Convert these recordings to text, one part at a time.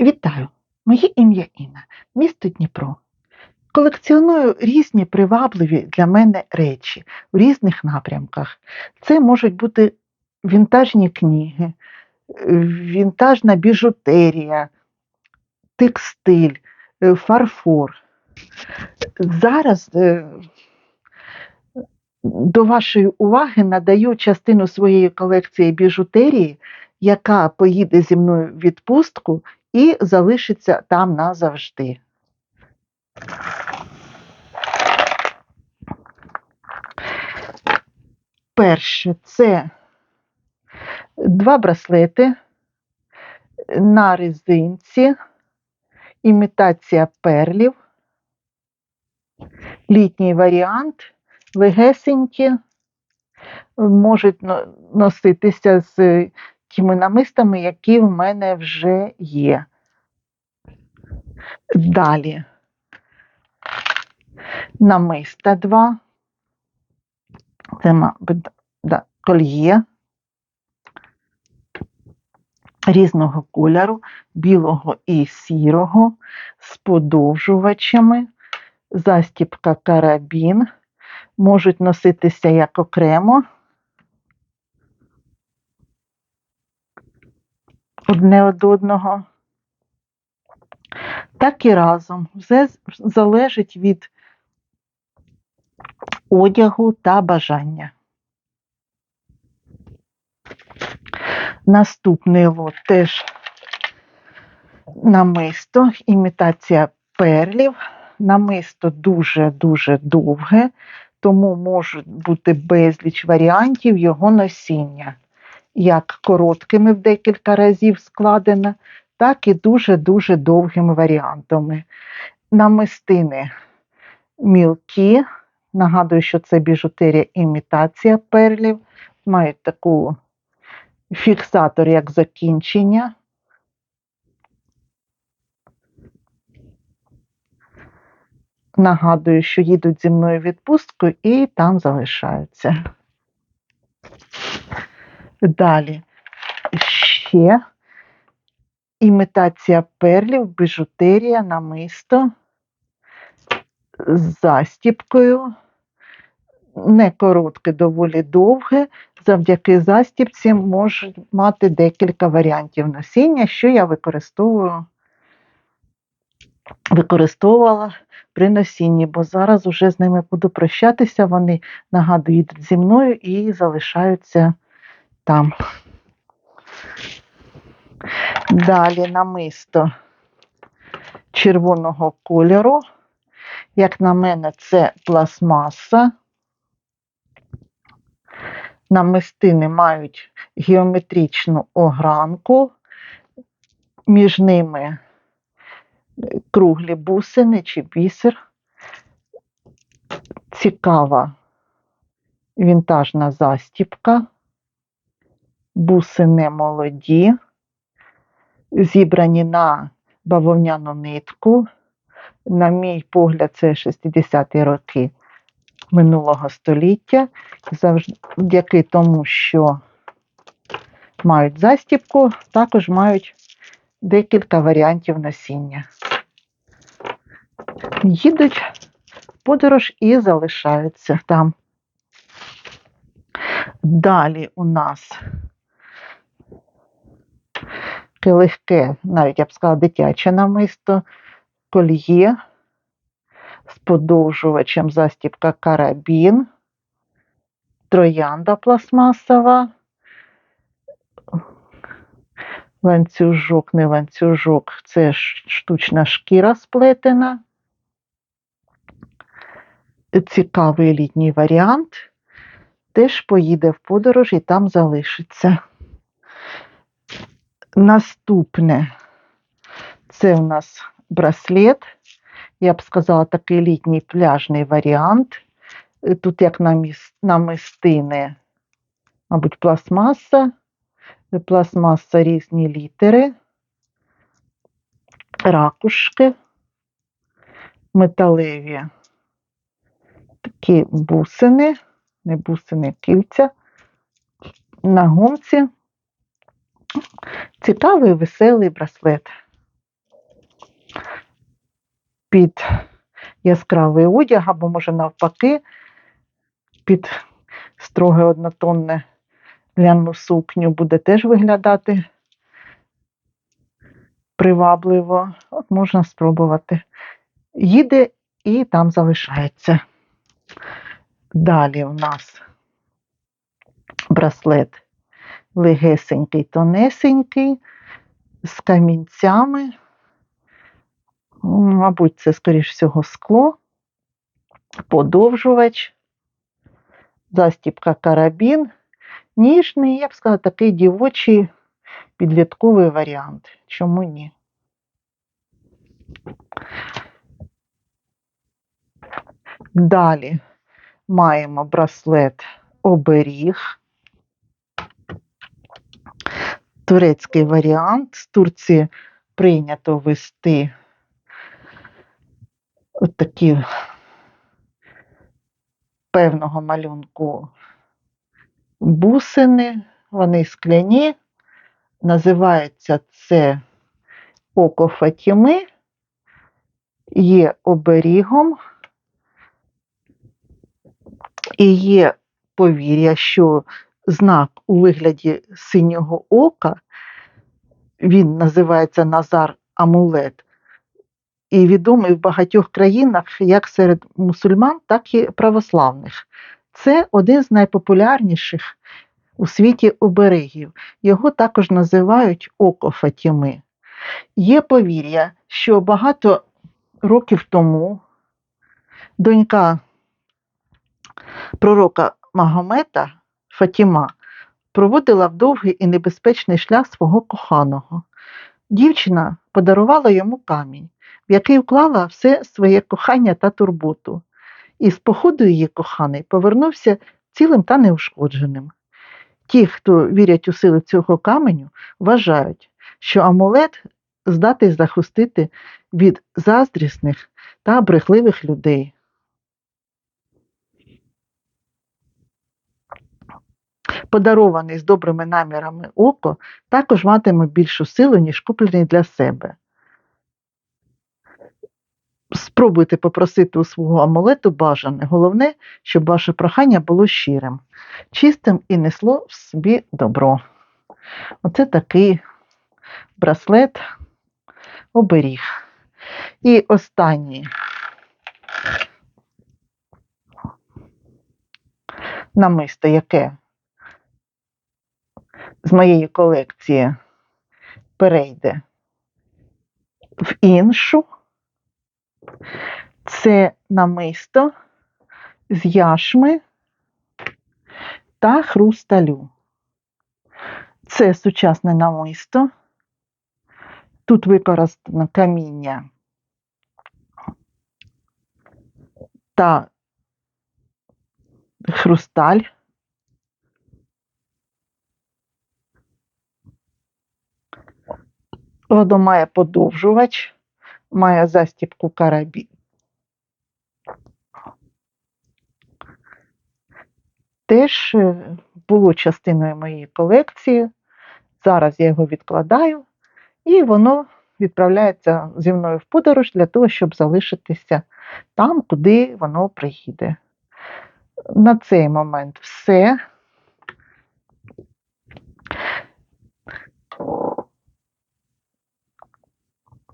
Вітаю! Моє ім'я Інна, місто Дніпро. Колекціоную різні привабливі для мене речі в різних напрямках. Це можуть бути вінтажні книги, вінтажна біжутерія, текстиль, е, фарфор. Зараз е, до вашої уваги надаю частину своєї колекції біжутерії, яка поїде зі мною в відпустку і залишиться там назавжди. Перше це два браслети на резинці, імітація перлів, літній варіант, легесенькі, можуть носитися з тими намистами, які в мене вже є. Далі. Намиста два. Це, мабуть, да, кольє різного кольору, білого і сірого, з подовжувачами, застіпка карабін, можуть носитися як окремо. Одне від одного, так і разом. Все залежить від одягу та бажання. Наступний лот теж намисто, імітація перлів. Намисто дуже-дуже довге, тому можуть бути безліч варіантів його носіння, як короткими в декілька разів складено, так і дуже-дуже довгими варіантами. Намистини мілкі, нагадую, що це біжутерія імітація перлів, мають таку фіксатор як закінчення. Нагадую, що їдуть зі мною відпустку і там залишаються. Далі ще імітація перлів, біжутерія, намисто з застіпкою. Не коротке, доволі довге. Завдяки застіпці можуть мати декілька варіантів носіння, що я використовую, використовувала при носінні, бо зараз уже з ними буду прощатися. Вони нагадую, їдуть зі мною і залишаються там. Далі намисто червоного кольору. Як на мене, це пластмаса. Намистини мають геометричну огранку, між ними круглі бусини чи бісер. Цікава вінтажна застіпка, бусини молоді, зібрані на бавовняну нитку. На мій погляд, це 60-ті роки минулого століття. Завдяки тому, що мають застіпку, також мають декілька варіантів носіння. Їдуть подорож і залишаються там. Далі у нас таке легке, навіть я б сказала, дитяче намисто, кольє з подовжувачем застіпка карабін, троянда пластмасова, ланцюжок, не ланцюжок, це штучна шкіра сплетена. Цікавий літній варіант. Теж поїде в подорож і там залишиться. Наступне. Це у нас браслет. Я б сказала, такий літній пляжний варіант. Е, Тут як намистини, мабуть, пластмаса, Е, пластмаса різні літери, ракушки, металеві. Такі бусини, не бусини, кільця. На гумці. Цікавий веселий браслет. під яскравий одяг, або, може, навпаки, під строге однотонне ляну сукню буде теж виглядати привабливо. От можна спробувати. Їде і там залишається. Далі в нас браслет легесенький, тонесенький, з камінцями. Мабуть, це, скоріш всього, скло, подовжувач, застіпка карабін, ніжний, я б сказала, такий дівочий підлітковий варіант. Чому ні? Далі маємо браслет оберіг. Турецький варіант. З Турції прийнято вести от такі певного малюнку бусини, вони скляні. Називається це око Фатіми, є оберігом, і є повір'я, що знак у вигляді синього ока, він називається Назар Амулет, і відомий в багатьох країнах як серед мусульман, так і православних. Це один з найпопулярніших у світі оберегів. Його також називають око Фатіми. Є повір'я, що багато років тому донька пророка Магомета Фатіма проводила в довгий і небезпечний шлях свого коханого. Дівчина подарувала йому камінь, в який вклала все своє кохання та турботу. І з походу її коханий повернувся цілим та неушкодженим. Ті, хто вірять у силу цього каменю, вважають, що амулет здатний захистити від заздрісних та брехливих людей. Подарований з добрими намірами око також матиме більшу силу, ніж куплений для себе. Спробуйте попросити у свого амулету бажане. Головне, щоб ваше прохання було щирим, чистим і несло в собі добро. Оце такий браслет оберіг. І останній намисто, яке з моєї колекції перейде в іншу. Це намисто з яшми та хрусталю. Це сучасне намисто. Тут використано каміння та хрусталь. Воно має подовжувач, має застіпку карабін. Теж е, було частиною моєї колекції. Зараз я його відкладаю, і воно відправляється зі мною в подорож для того, щоб залишитися там, куди воно приїде. На цей момент все.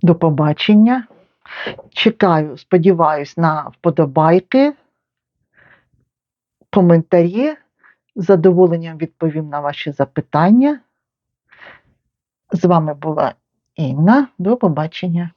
До побачення. Чекаю, сподіваюсь, на вподобайки, коментарі. З задоволенням відповім на ваші запитання. З вами була Інна. До побачення.